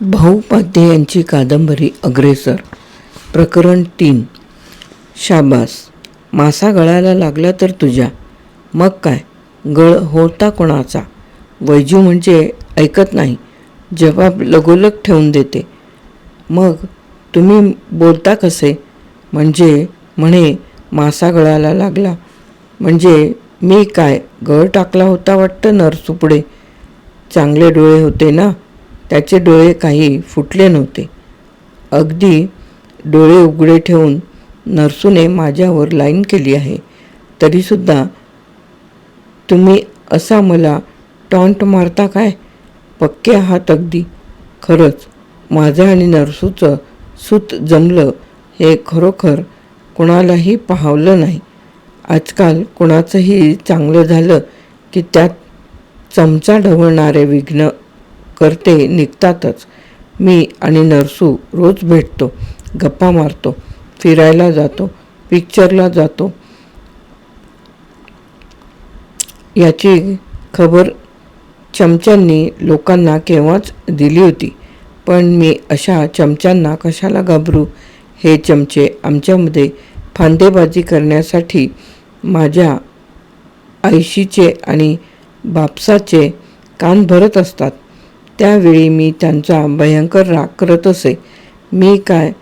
भाऊ पाध्ये यांची कादंबरी अग्रेसर. प्रकरण तीन. शाबास. मासा गळायला लागला तर तुझ्या. मग काय? गळ होता कोणाचा? वैजू म्हणजे ऐकत नाही. जबाब लगोलग ठेवून देते. मग तुम्ही बोलता कसे? म्हणजे म्हणे मासा गळायला लागला. म्हणजे मी काय गळ टाकला होता वाटतं नरसुपडे? चांगले डोळे होते ना? त्याचे डोळे काही फुटले नव्हते. अगदी डोळे उघडे ठेवून नर्सूने माझ्यावर लाईन केली आहे. तरीसुद्धा तुम्ही असा मला टॉन्ट मारता काय? पक्के आहात अगदी. खरंच माझं आणि नरसूचं सूत जमलं हे खरोखर कोणालाही पाहावलं नाही. आजकाल कोणाचंही चांगलं झालं की त्यात चमचा ढवळणारे विघ्न करते निघतातच. मी आणि नरसू रोज भेटतो गप्पा मारतो फिरायला जातो पिक्चरला जातो. याची खबर चमच्यांनी लोकांना केव्हाच दिली होती. पण मी अशा चमच्यांना कशाला घाबरू? हे चमचे आमच्यामध्ये फांदेबाजी करण्यासाठी माझ्या आयशीचे आणि बापसाचे कान भरत असतात. त्यावेळी मी त्यांचा भयंकर राग करत असे. मी काय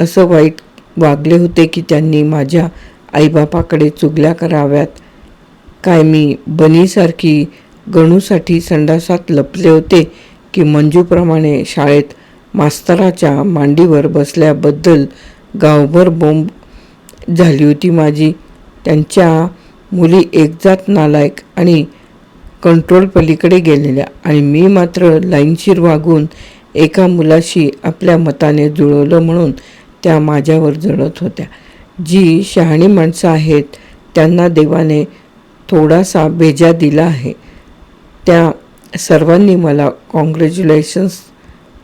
असं वाईट वागले होते की त्यांनी माझ्या आईबापाकडे चुगल्या कराव्यात? काय मी बनीसारखी गणूसाठी संडासात लपले होते की मंजूप्रमाणे शाळेत मास्तराच्या मांडीवर बसल्याबद्दल गावभर बोंब झाली होती माझी? त्यांच्या मुली एकजात नालायक आणि कंट्रोल पलीकडे गेलेल्या आणि मी मात्र लाईनशीर वागून एका मुलाशी आपल्या मताने जुळवलं म्हणून त्या माझ्यावर जळत होत्या. जी शहाणी माणसं आहेत त्यांना देवाने थोडासा बेजा दिला आहे. त्या सर्वांनी मला कॉंग्रॅच्युलेशन्स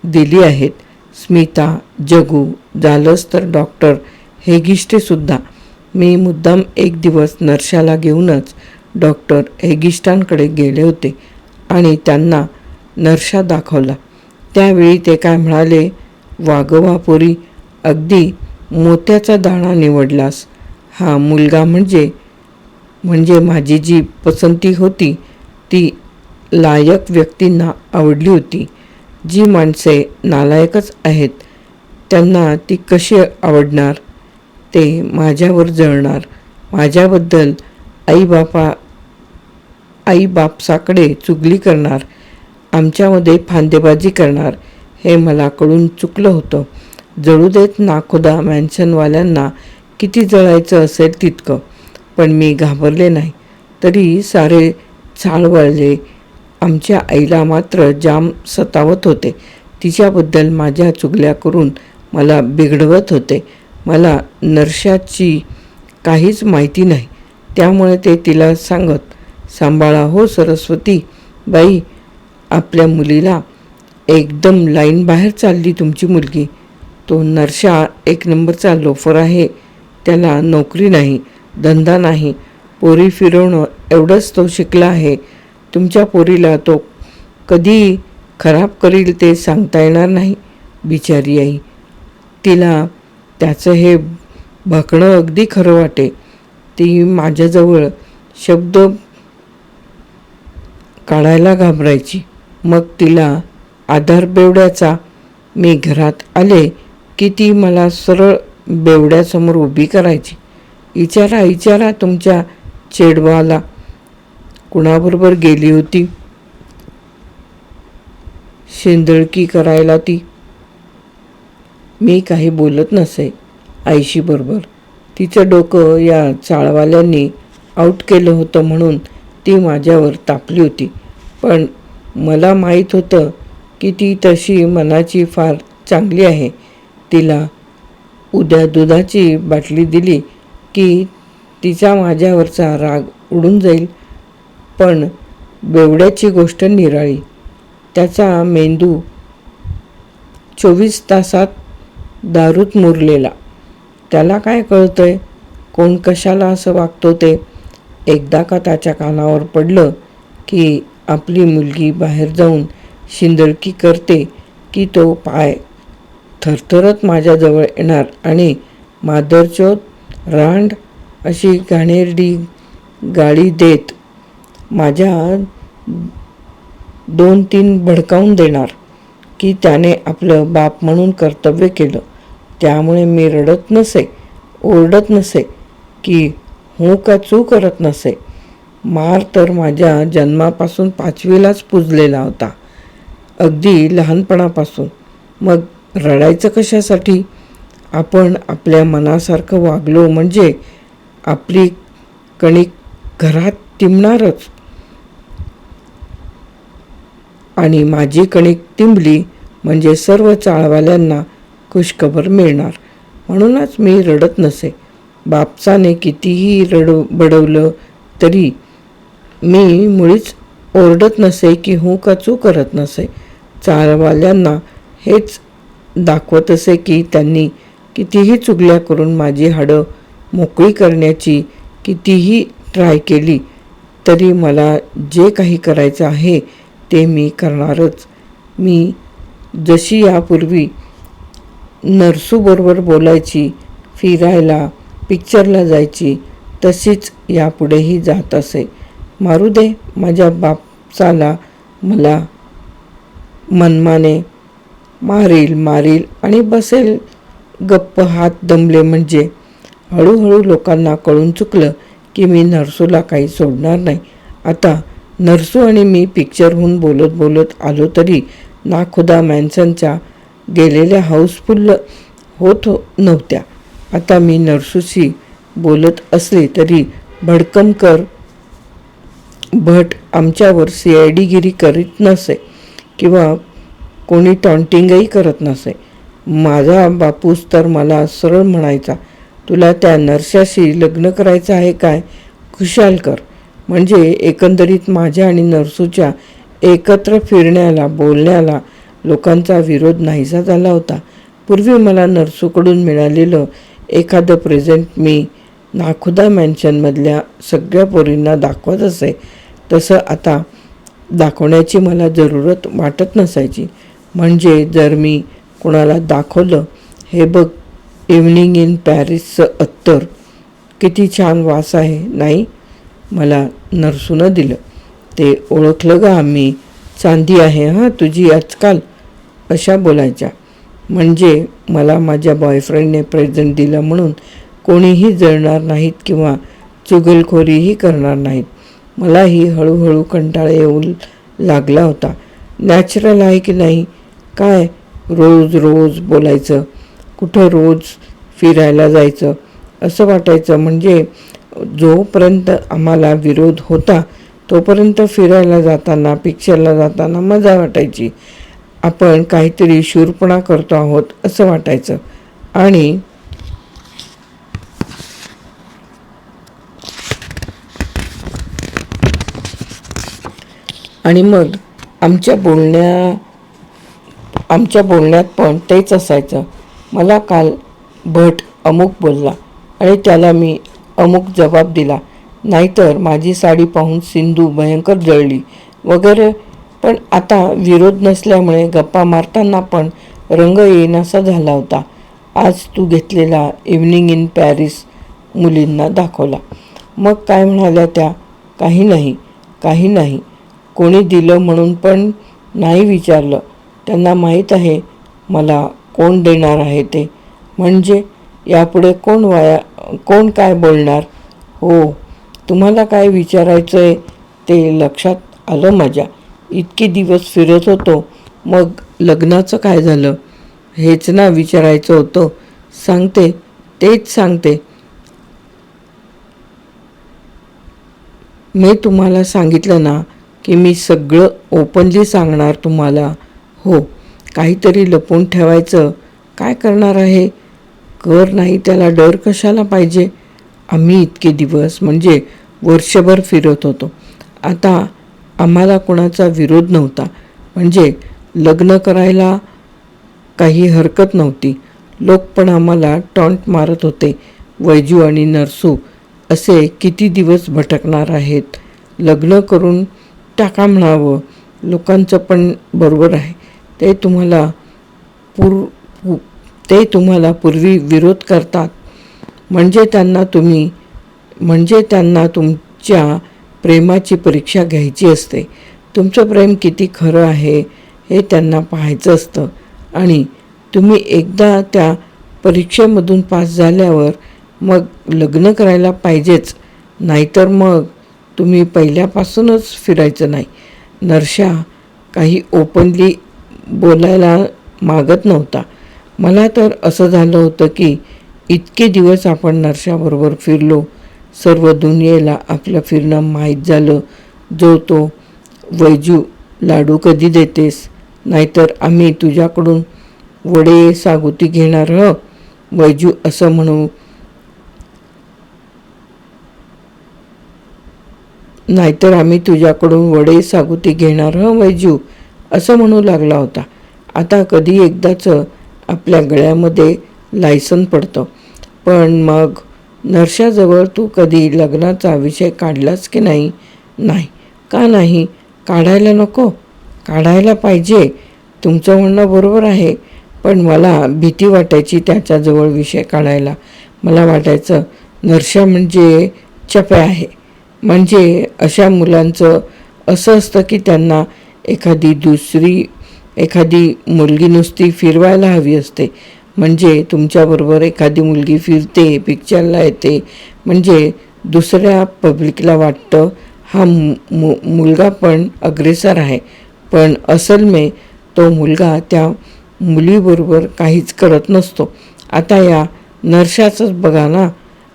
दिली आहेत. स्मिता जगू झालंच तर डॉक्टर हेगिष्टेसुद्धा. मी मुद्दाम एक दिवस नर्शाला घेऊनच डॉक्टर हेगिस्टांकडे गेले होते आणि त्यांना नर्शा दाखवला. त्यावेळी ते काय म्हणाले वाघवापुरी अगदी मोत्याचा दाणा निवडलास. हा मुलगा म्हणजे म्हणजे माझी जी पसंती होती ती लायक व्यक्तींना आवडली होती. जी माणसे नालायकच आहेत त्यांना ती कशी आवडणार? ते माझ्यावर जळणार. माझ्याबद्दल आईबापा आईबापसाकडे चुगली करणार आमच्यामध्ये फांदेबाजी करणार हे मला कळून चुकलं होतं. जळू देत नाखुदा मॅन्शनवाल्यांना किती जळायचं असेल तितकं पण मी घाबरले नाही. तरी सारे चाळ वळले आमच्या आईला मात्र जाम सतावत होते. तिच्याबद्दल माझ्या चुगल्या करून मला बिघडवत होते. मला नरशाची काहीच माहिती नाही. त्यामुळे ते तिला सांगत सांभाळा हो सरस्वती बाई आपल्या मुलीला एकदम लाईन बाहेर चालली तुमची मुलगी. तो नरशा एक नंबरचा लोफर आहे त्याला नोकरी नाही धंदा नाही पोरी फिरवणं एवढंच तो शिकला आहे. तुमच्या पोरीला तो कधी खराब करील ते सांगता येणार नाही बिचारी आई. तिला त्याचं हे भकणं अगदी खरं वाटे. ती माझ्याजवळ शब्द काढायला घाबरायची. मग तिला आधार बेवड्याचा मी घरात आले की ती मला सरळ बेवड्यासमोर उभी करायची. इचारा इचारा तुमच्या चेडवाला कुणाबरोबर गेली होती? शेंदळकी करायला ती. मी काही बोलत नसे आईशी बरोबर. तिचं डोकं या चाळवाल्यांनी आऊट केलं होतं म्हणून ती माझ्यावर तापली होती. पण मला माहीत होतं की ती तशी मनाची फार चांगली आहे. तिला उद्या दुधाची बाटली दिली की तिचा माझ्यावरचा राग उडून जाईल. पण बेवड्याची गोष्ट निराळी. त्याचा मेंदू चोवीस तासात दारूत मुरलेला. त्याला काय कळतंय? कोण कशाला असं वागतो ते? एकदा का त्याच्या कानावर पडलं की आपली मुलगी बाहेर जाऊन शिंदळकी करते की तो पाय थरथरत माझ्याजवळ येणार आणि मादरचोत रांड अशी घाणेरडी गाडी देत माझ्या दोन तीन भडकावून देणार की त्याने आपलं बाप म्हणून कर्तव्य केलं. त्यामुळे मी रडत नसे ओरडत नसे की हो का चू करत नसे. मार तर माझ्या जन्मापासून पाचवीलाच पुजलेला होता अगदी लहानपणापासून. मग रडायचं कशासाठी? आपण आपल्या मनासारखं वागलो म्हणजे आपली कणिक घरात तिंबणारच आणि माझी कणिक तिंबली म्हणजे सर्व चाळवाल्यांना खुशखबर मिळणार. म्हणूनच मी रडत नसे. बापसाने कितीही रड बडवलं तरी मी मुळीच ओरडत नसे की हू का चू करत नसे. चारवाल्यांना हेच दाखवत असे की त्यांनी कितीही चुगल्या करून माझी हाडं मोकळी करण्याची कितीही ट्राय केली तरी मला जे काही करायचं आहे ते मी करणारच. मी जशी यापूर्वी नर्सूबरोबर बोलायची फिरायला पिक्चरला जायची तशीच यापुढेही जात असे. मारू दे माझ्या बापसाला मला मनमाने मारील मारील आणि बसेल. गप्प हात दमले म्हणजे हळूहळू लोकांना कळून चुकलं की मी नरसूला काही सोडणार नाही. आता नरसू आणि मी पिक्चरहून बोलत बोलत आलो तरी नाखुदा मॅन्सनच्या गेलेल्या हाऊसफुल्ल होत नव्हत्या. आता मी नरसूशी बोलत असले तरी भडकमकर भट आमच्यावर सी आय डीगिरी करीत नसे किंवा कोणी टॉन्टिंगही करत नसे. माझा बापूस तर मला सरळ म्हणायचा तुला त्या नरशाशी लग्न करायचं आहे काय? खुशाल कर. म्हणजे एकंदरीत माझ्या आणि नरसूच्या एकत्र फिरण्याला बोलण्याला लोकांचा विरोध नाहीसा झाला होता. पूर्वी मला नर्सूकडून मिळालेलं एखादं प्रेझेंट मी नाखुदा मॅन्शनमधल्या सगळ्या पोरींना दाखवत असे तसं आता दाखवण्याची मला जरूरत वाटत नसायची. म्हणजे जर मी कोणाला दाखवलं हे बघ इव्हनिंग इन पॅरिसचं अत्तर किती छान वास आहे नाही? मला नरसूनं दिलं. ते ओळखलं गं आम्ही. चांदी आहे हां तुझी आजकाल. अशा बोलायच्या. म्हणजे मला माझ्या बॉयफ्रेंडने प्रेझेंट दिलं म्हणून कोणीही जळणार नाहीत किंवा चुगलखोरीही करणार नाहीत. मलाही हळूहळू कंटाळा येऊ लागला होता. नॅचरल आहे की नाही? काय रोज रोज बोलायचं? कुठं रोज फिरायला जायचं? असं वाटायचं. म्हणजे जोपर्यंत आम्हाला विरोध होता तोपर्यंत फिरायला जाताना पिक्चरला जाताना मजा वाटायची. आपण काहीतरी शूरपणा करतो आहोत असं वाटायचं. आणि आणि मग आमच्या बोलण्या आमच्या बोलण्यात पण तेच असायचं. मला काल भट अमुक बोलला आणि त्याला मी अमुक जबाब दिला. नाहीतर माझी साडी पाहून सिंधू भयंकर जळली. वगैरे पण आता विरोध नसल्यामुळे गप्पा मारताना पण रंग येईनासा झाला होता. आज तू घेतलेला इव्हनिंग इन पॅरिस मुलींना दाखवला. मग काय म्हणाल्या त्या? काही नाही काही नाही. कोणी दिलं म्हणून पण नाही विचारलं. त्यांना माहीत आहे मला कोण देणार आहे ते. म्हणजे यापुढे कोण वाया कोण काय बोलणार? हो तुम्हाला काय विचारायचं आहे ते लक्षात आलं माझ्या. इतके दिवस फिरत होतो. मग लग्नाचं काय झालं? हेच ना विचारायचं होतं. सांगते तेच सांगते. मी तुम्हाला सांगितलं ना की मी सगळं ओपनली सांगणार तुम्हाला. हो काहीतरी लपवून ठेवायचं. काय करणार आहे? कर नाही त्याला डर कशाला पाहिजे? आम्ही इतके दिवस म्हणजे वर्षभर फिरत होतो. आता आम्हाला कोणाचा विरोध नव्हता. म्हणजे लग्न करायला काही हरकत नव्हती. लोक पण आम्हाला टॉन्ट मारत होते. वैजू आणि नरसू असे किती दिवस भटकणार आहेत? लग्न करून टाका म्हणावं. लोकांचं पण बरोबर आहे. ते तुम्हाला पूर पु- ते तुम्हाला पूर्वी विरोध करतात. म्हणजे त्यांना तुम्ही म्हणजे त्यांना तुमच्या प्रेमाची परीक्षा घ्यायची असते. तुमचं प्रेम किती खरं आहे हे त्यांना पाहायचं असतं. आणि तुम्ही एकदा त्या परीक्षेमधून पास झाल्यावर मग लग्न करायला पाहिजेच. नाहीतर मग तुम्ही पहिल्यापासूनच फिरायचं नाही. नरशा काही ओपनली बोलायला मागत नव्हता. मला तर असं झालं होतं की इतके दिवस आपण नरशाबरोबर फिरलो सर्व दुनियेला आपलं फिरणं माहीत झालं. जो तो वैजू लाडू कधी देतेस? नाहीतर आम्ही तुझ्याकडून वडे सागुती घेणार ह? वैजू असं म्हणू नाहीतर आम्ही तुझ्याकडून वडे सागुती घेणार ह वैजू? असं म्हणू लागला होता. आता कधी एकदाच आपल्या गळ्यामध्ये लायसन पडतं. पण मग नरशाजवळ तू कधी लग्नाचा विषय काढलाच की नाही? नाही. का नाही? काढायला नको. काढायला पाहिजे. तुमचं म्हणणं बरोबर आहे पण मला भीती वाटायची त्याच्याजवळ विषय काढायला. मला वाटायचं नरशा म्हणजे चपे आहे. म्हणजे अशा मुलांचं असं असतं की त्यांना एखादी दुसरी एखादी मुलगी नुसती फिरवायला हवी असते. म्हणजे तुमच्याबरोबर एखादी मुलगी फिरते पिक्चरला येते म्हणजे दुसऱ्या पब्लिकला वाटतं हा मु मु- मुलगा पण अग्रेसर आहे. पण असल में तो मुलगा त्या मुलीबरोबर काहीच करत नसतो. आता या नरशाचंच बघा ना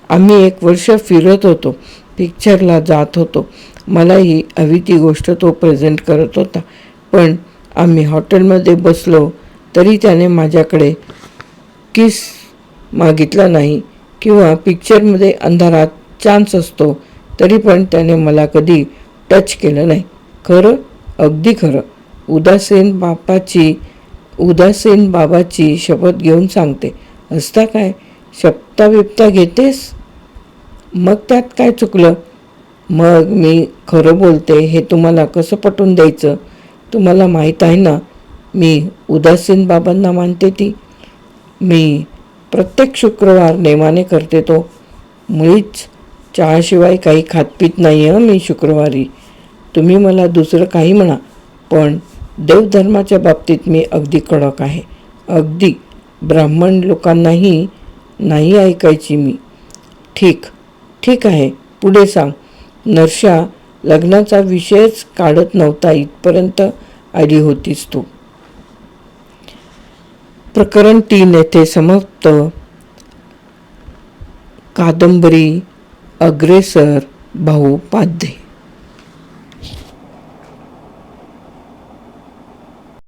आम्ही एक वर्ष फिरत होतो पिक्चरला जात होतो. मलाही हवी ती गोष्ट तो प्रेझेंट करत होता. पण आम्ही हॉटेलमध्ये बसलो तरी त्याने माझ्याकडे किस मागितला नाही किंवा पिक्चरमध्ये अंधारात चान्स असतो तरी पण त्याने मला कधी टच केलं नाही. खरं? अगदी खरं. उदासीन बापाची उदासीन बाबाची शपथ घेऊन सांगते. असता काय? शपथा बिपता घेतेस? मग त्यात काय चुकलं? मग मी खरं बोलते हे तुम्हाला कसं पटवून द्यायचं? तुम्हाला माहीत आहे ना मी उदासीन बाबांना मानते ती. मी प्रत्येक शुक्रवार नेमाने करते तो. मुळीच चहाशिवाय काही खातपीत नाही आहे मी शुक्रवारी. तुम्ही मला दुसरं काही म्हणा पण देवधर्माच्या बाबतीत मी अगदी कडक आहे. अगदी. ब्राह्मण लोकांनाही नाही ऐकायची मी. ठीक. ठीक आहे. पुढे सांग. नरशा लग्नाचा विषयच काढत नव्हता इथपर्यंत आली होतीस तू. प्रकरण तीन येथे समाप्त. कादंबरी अग्रेसर भाऊ पाध्ये